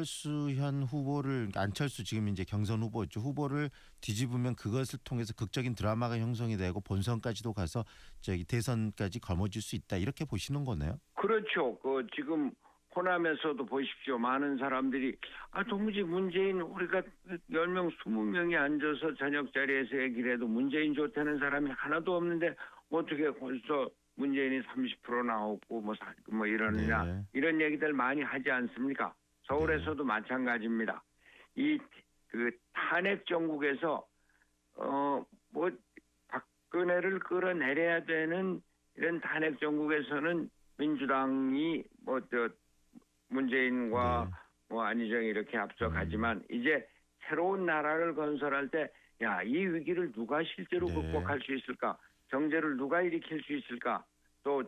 안철수 현 후보를 그러니까 안철수 지금 이제 경선 후보죠 후보를 뒤집으면 그것을 통해서 극적인 드라마가 형성이 되고 본선까지도 가서 저기 대선까지 거머쥘 수 있다 이렇게 보시는 거네요. 그렇죠. 그 지금 호남에서도 보십시오. 많은 사람들이 아 도무지 문재인 우리가 10명 20명이 앉아서 저녁 자리에서 얘기를 해도 문재인 좋다는 사람이 하나도 없는데 어떻게 벌써 문재인이 30% 나오고 뭐, 사- 뭐 이러느냐 네. 이런 얘기들 많이 하지 않습니까? 서울에서도 마찬가지입니다. 이 그 탄핵 정국에서 어뭐 박근혜를 끌어내려야 되는 이런 탄핵 정국에서는 민주당이 뭐 저 문재인과 네. 뭐 안희정이 이렇게 앞서가지만 음. 이제 새로운 나라를 건설할 때 야 이 위기를 누가 실제로 네. 극복할 수 있을까? 경제를 누가 일으킬 수 있을까? 또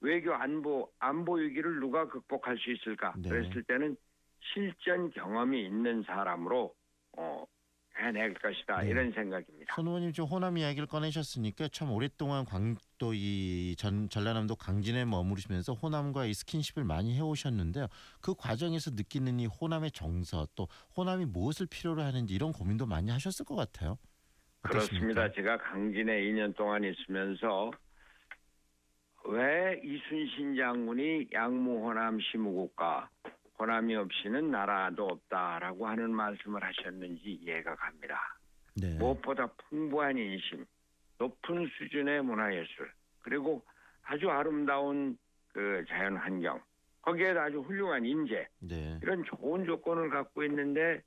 외교 안보 안보 위기를 누가 극복할 수 있을까? 네. 그랬을 때는 실전 경험이 있는 사람으로 어 해낼 것이다 네. 이런 생각입니다. 손 의원님 좀 호남 이야기를 꺼내셨으니까 참 오랫동안 광도 이 전 전라남도 강진에 머무르시면서 호남과 이 스킨십을 많이 해오셨는데요. 그 과정에서 느끼는 이 호남의 정서 또 호남이 무엇을 필요로 하는지 이런 고민도 많이 하셨을 것 같아요. 어떻습니까? 그렇습니다. 제가 강진에 2년 동안 있으면서 왜 이순신 장군이 양무호남 시무국가 호남이 없이는 나라도 없다라고 하는 말씀을 하셨는지 이해가 갑니다. 네. 무엇보다 풍부한 인심, 높은 수준의 문화예술, 그리고 아주 아름다운 그 자연 환경, 거기에 아주 훌륭한 인재, 네. 이런 좋은 조건을 갖고 있는데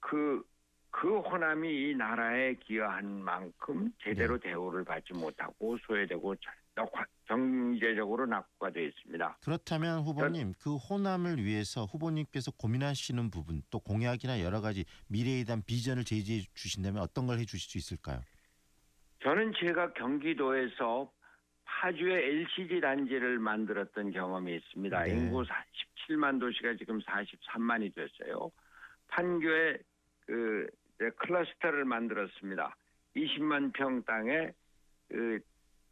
그, 그 호남이 이 나라에 기여한 만큼 제대로 대우를 받지 못하고 소외되고 경제적으로 낙후가 되어 있습니다. 그렇다면 후보님 그 호남을 위해서 후보님께서 고민하시는 부분 또 공약이나 여러 가지 미래에 대한 비전을 제시해 주신다면 어떤 걸 해주실 수 있을까요? 저는 제가 경기도에서 파주에 LCD 단지를 만들었던 경험이 있습니다. 네. 인구 17만 도시가 지금 43만이 됐어요. 판교에 그 클러스터를 만들었습니다. 20만 평 땅에 그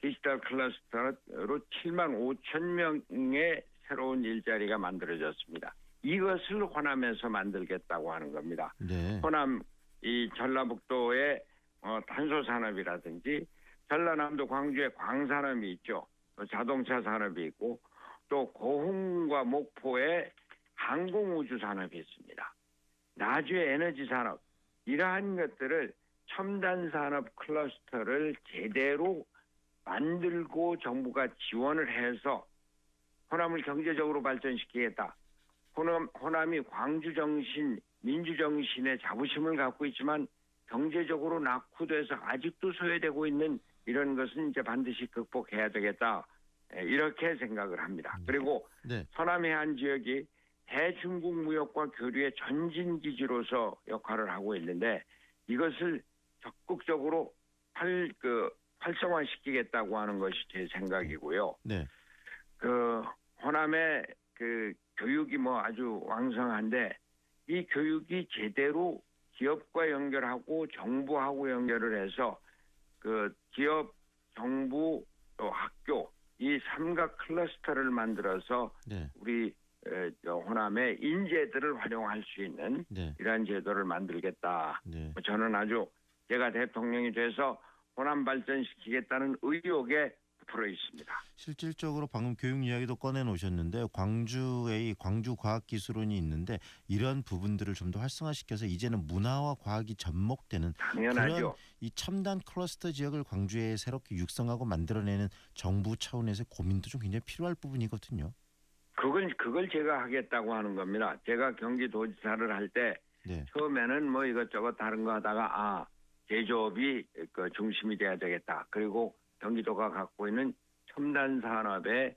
디지털 클러스터로 7만 5천 명의 새로운 일자리가 만들어졌습니다. 이것을 호남에서 만들겠다고 하는 겁니다. 네. 호남 이 전라북도의 어, 탄소 산업이라든지 전라남도 광주에 광산업이 있죠. 또 자동차 산업이 있고 또 고흥과 목포에 항공우주 산업이 있습니다. 나주의 에너지 산업 이러한 것들을 첨단 산업 클러스터를 제대로 만들고 정부가 지원을 해서 호남을 경제적으로 발전시키겠다. 호남, 호남이 광주 정신, 민주 정신의 자부심을 갖고 있지만 경제적으로 낙후돼서 아직도 소외되고 있는 이런 것은 이제 반드시 극복해야 되겠다. 에, 이렇게 생각을 합니다. 그리고 네. 서남 해안 지역이 대중국 무역과 교류의 전진 기지로서 역할을 하고 있는데 이것을 적극적으로 활, 그, 활성화시키겠다고 하는 것이 제 생각이고요. 네. 그 호남의 그 교육이 뭐 아주 왕성한데 이 교육이 제대로 기업과 연결하고 정부하고 연결을 해서 그 기업, 정부 또 학교 이 삼각 클러스터를 만들어서 네. 우리 호남의 인재들을 활용할 수 있는 네. 이러한 제도를 만들겠다. 네. 뭐 저는 아주 제가 대통령이 돼서 호남 발전시키겠다는 의욕에 부풀어 있습니다. 실질적으로 방금 교육 이야기도 꺼내 놓으셨는데 광주에 이 광주과학기술원이 있는데 이런 부분들을 좀 더 활성화시켜서 이제는 문화와 과학이 접목되는 당연하죠. 그런 이 첨단 클러스터 지역을 광주에 새롭게 육성하고 만들어내는 정부 차원에서 고민도 좀 굉장히 필요할 부분이거든요. 그건 그걸 제가 하겠다고 하는 겁니다. 제가 경기도지사를 할때 네. 처음에는 뭐 이것저것 다른 거 하다가 아 제조업이 그 중심이 돼야 되겠다. 그리고 경기도가 갖고 있는 첨단 산업의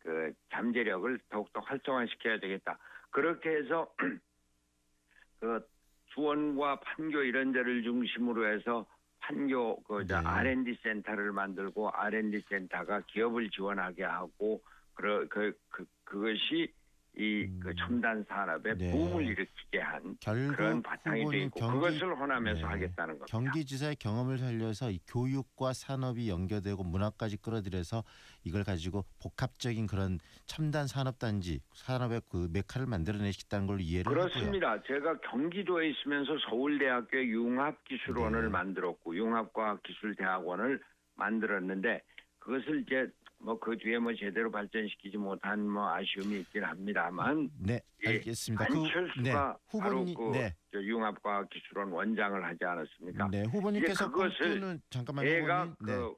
그 잠재력을 더욱더 활성화시켜야 되겠다. 그렇게 해서 그 수원과 판교 이런 데를 중심으로 해서 판교 그저 네. R&D 센터를 만들고 R&D 센터가 기업을 지원하게 하고 그, 그, 그, 그것이 이 음. 그 첨단 산업에 네. 붐을 일으키게 한 그런 바탕이 돼 있고 경기 그것을 호남에서 네. 하겠다는 겁니다. 경기지사의 경험을 살려서 이 교육과 산업이 연계되고 문화까지 끌어들여서 이걸 가지고 복합적인 그런 첨단 산업단지 산업의 그 메카를 만들어내시겠다는 걸로 이해를 하고요. 그렇습니다. 제가 경기도에 있으면서 서울대학교의 융합기술원을 네. 만들었고 융합과학기술대학원을 만들었는데 그것을 이제 뭐 그 뒤에 뭐 제대로 발전시키지 못한 뭐 아쉬움이 있긴 합니다만 네, 예, 알겠습니다. 그 안철수가 네, 바로 후보님 그 네. 저 융합과학기술원 원장을 하지 않았습니까? 네, 후보님께서 그것을 잠깐만요. 얘가 후보님. 네. 그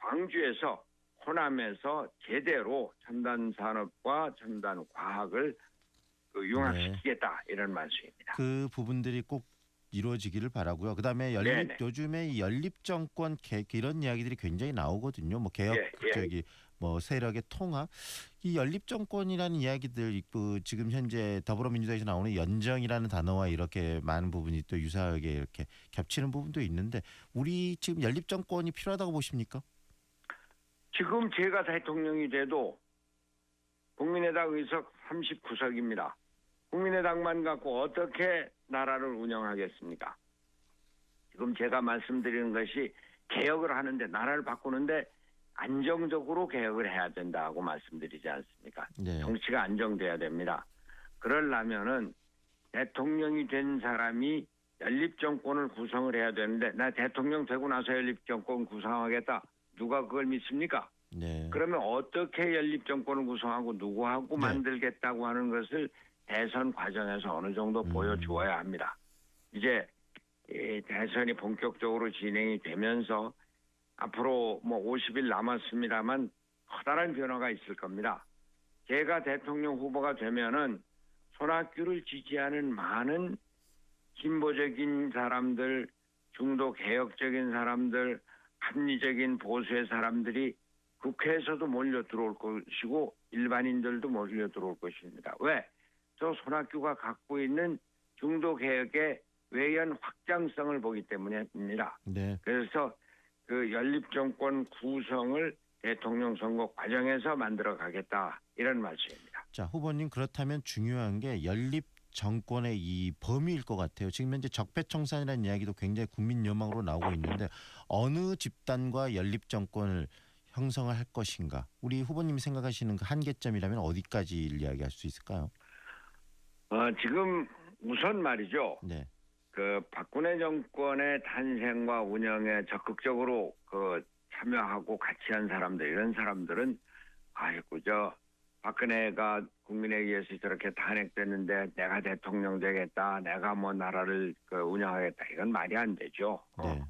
광주에서 호남에서 제대로 첨단 산업과 첨단 과학을 그 융합시키겠다 이런 말씀입니다. 그 부분들이 꼭 이루어지기를 바라고요. 그다음에 연립 네네. 요즘에 이 연립 정권 개, 이런 이야기들이 굉장히 나오거든요. 뭐 개혁 예, 예. 저기 뭐 세력의 통합 이 연립 정권이라는 이야기들 그 지금 현재 더불어민주당에서 나오는 연정이라는 단어와 이렇게 많은 부분이 또 유사하게 이렇게 겹치는 부분도 있는데 우리 지금 연립 정권이 필요하다고 보십니까? 지금 제가 대통령이 돼도 국민의당 의석 39석입니다. 국민의당만 갖고 어떻게 나라를 운영하겠습니까? 지금 제가 말씀드리는 것이 개혁을 하는데 나라를 바꾸는데 안정적으로 개혁을 해야 된다고 말씀드리지 않습니까? 네. 정치가 안정돼야 됩니다. 그러려면은 대통령이 된 사람이 연립 정권을 구성을 해야 되는데 나 대통령 되고 나서 연립 정권 구성하겠다. 누가 그걸 믿습니까? 네. 그러면 어떻게 연립 정권을 구성하고 누구하고 네. 만들겠다고 하는 것을 대선 과정에서 어느 정도 음. 보여주어야 합니다. 이제 이 대선이 본격적으로 진행이 되면서 앞으로 뭐 50일 남았습니다만 커다란 변화가 있을 겁니다. 제가 대통령 후보가 되면은 손학규를 지지하는 많은 진보적인 사람들, 중도 개혁적인 사람들, 합리적인 보수의 사람들이 국회에서도 몰려 들어올 것이고 일반인들도 몰려 들어올 것입니다. 왜? 저 손학규가 갖고 있는 중도 개혁의 외연 확장성을 보기 때문입니다. 네. 그래서 그 연립 정권 구성을 대통령 선거 과정에서 만들어 가겠다 이런 말씀입니다. 자 후보님 그렇다면 중요한 게 연립 정권의 이 범위일 것 같아요. 지금 현재 적폐청산이라는 이야기도 굉장히 국민 여망으로 나오고 있는데 어느 집단과 연립 정권을 형성을 할 것인가? 우리 후보님이 생각하시는 그 한계점이라면 어디까지 이야기할 수 있을까요? 어, 지금 우선 말이죠. 네, 그 박근혜 정권의 탄생과 운영에 적극적으로 그 참여하고 같이 한 사람들 이런 사람들은 아이고 저 박근혜가 국민에 의해서 저렇게 탄핵됐는데 내가 대통령 되겠다 내가 뭐 나라를 그 운영하겠다 이건 말이 안 되죠. 어. 네,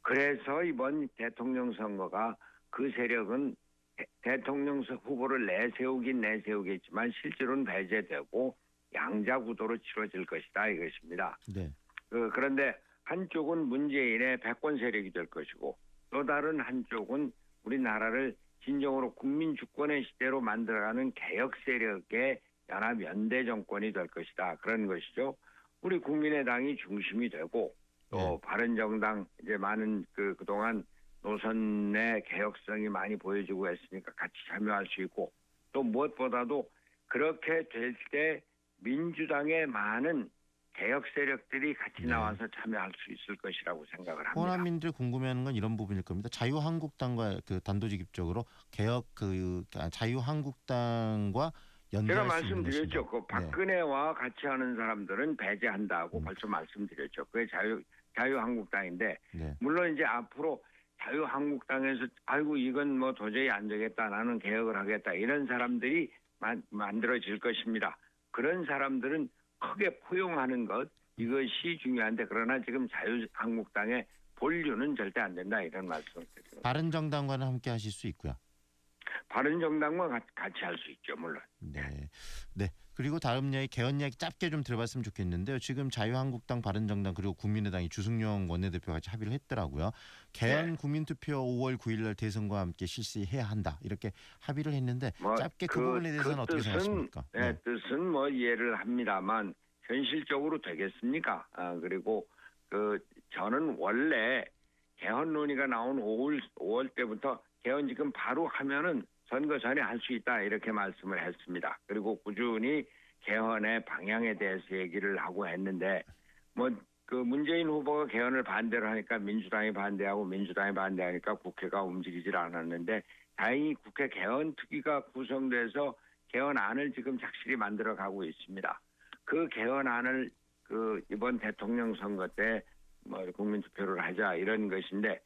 그래서 이번 대통령 선거가 그 세력은 대- 대통령 선- 후보를 내세우긴 내세우겠지만 실제로는 배제되고 양자 구도로 치러질 것이다 이것입니다. 네, 그, 그런데 한쪽은 문재인의 패권 세력이 될 것이고 또 다른 한쪽은 우리나라를 진정으로 국민 주권의 시대로 만들어가는 개혁 세력의 연합 연대 정권이 될 것이다 그런 것이죠. 우리 국민의당이 중심이 되고 또 네. 바른정당 이제 많은 그 그동안 노선의 개혁성이 많이 보여지고 했으니까 같이 참여할 수 있고 또 무엇보다도 그렇게 될 때 민주당의 많은 개혁 세력들이 같이 네. 나와서 참여할 수 있을 것이라고 생각을 합니다. 호남민들 궁금해하는 건 이런 부분일 겁니다. 자유한국당과 그 단도직입적으로 개혁 그 아, 자유한국당과 제가 말씀드렸죠. 그 박근혜와 같이 하는 사람들은 배제한다고 음. 벌써 말씀드렸죠. 그게 자유 자유한국당인데 네, 물론 이제 앞으로 자유한국당에서 아이고 이건 뭐 도저히 안 되겠다 나는 개혁을 하겠다 이런 사람들이 만, 만들어질 것입니다. 그런 사람들은 크게 포용하는 것 이것이 중요한데 그러나 지금 자유한국당의 본류는 절대 안 된다 이런 말씀을 드립니다. 바른정당과는 함께 하실 수 있고요. 바른정당과 같- 같이 할 수 있죠 물론. 네. 네. 그리고 다음 이야기 개헌 이야기 짧게 좀 들어봤으면 좋겠는데요. 지금 자유한국당, 바른정당 그리고 국민의당이 주승용 원내대표 같이 합의를 했더라고요. 개헌 네. 국민투표 5월 9일 날 대선과 함께 실시해야 한다. 이렇게 합의를 했는데 뭐 짧게 그, 부분에 대해서는 어떻게 뜻은, 생각하십니까? 네, 뜻은 뭐 이해를 합니다만 현실적으로 되겠습니까? 아, 그리고 그 저는 원래 개헌 논의가 나온 5월 5월 때부터 개헌 지금 바로 하면은 선거 전에 할 수 있다 이렇게 말씀을 했습니다. 그리고 꾸준히 개헌의 방향에 대해서 얘기를 하고 했는데 뭐 그 문재인 후보가 개헌을 반대를 하니까 민주당이 반대하고 민주당이 반대하니까 국회가 움직이질 않았는데 다행히 국회 개헌 특위가 구성돼서 개헌안을 지금 착실히 만들어 가고 있습니다. 그 개헌안을 그 이번 대통령 선거 때 뭐 국민 투표를 하자 이런 것인데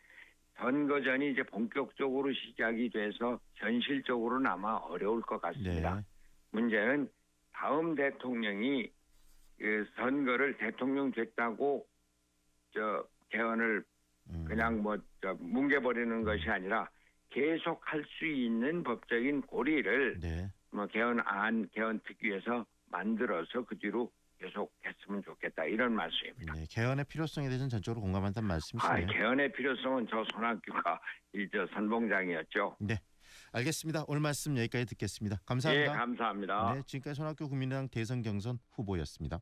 선거전이 이제 본격적으로 시작이 돼서 현실적으로는 아마 어려울 것 같습니다. 네. 문제는 다음 대통령이 그 선거를 대통령 됐다고 저 개헌을 음. 그냥 뭐 저 뭉개버리는 것이 아니라 계속 할 수 있는 법적인 고리를 네. 뭐 개헌 안 개헌 특위에서 만들어서 그 뒤로 계속 했으면 좋겠다 이런 말씀입니다. 네. 개헌의 필요성에 대해서는 전적으로 공감한다는 아, 말씀이시네요. 개헌의 필요성은 저 손학규가 이저 선봉장이었죠. 알겠습니다. 오늘 말씀 여기까지 듣겠습니다. 예, 감사합니다. 감사합니다. 네, 지금까지 손학규 국민의당 대선 경선 후보였습니다.